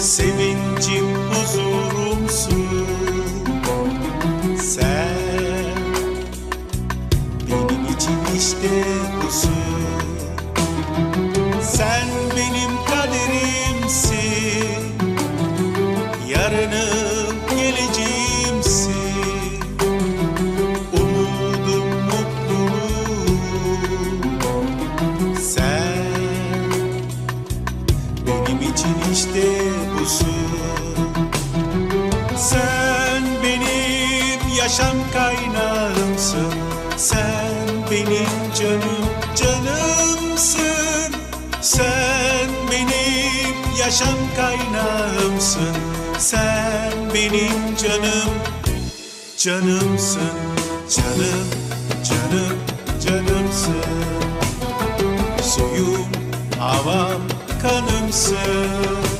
Sevincim huzurumsun. Sen benim için işte busun. Sen benim kaderimsin. Yarınım benim için işte busun. Sen benim yaşam kaynağımsın. Sen benim canım canımsın. Sen benim yaşam kaynağımsın. Sen benim canım canımsın. Canım canım canımsın. Suyum havam kanımsın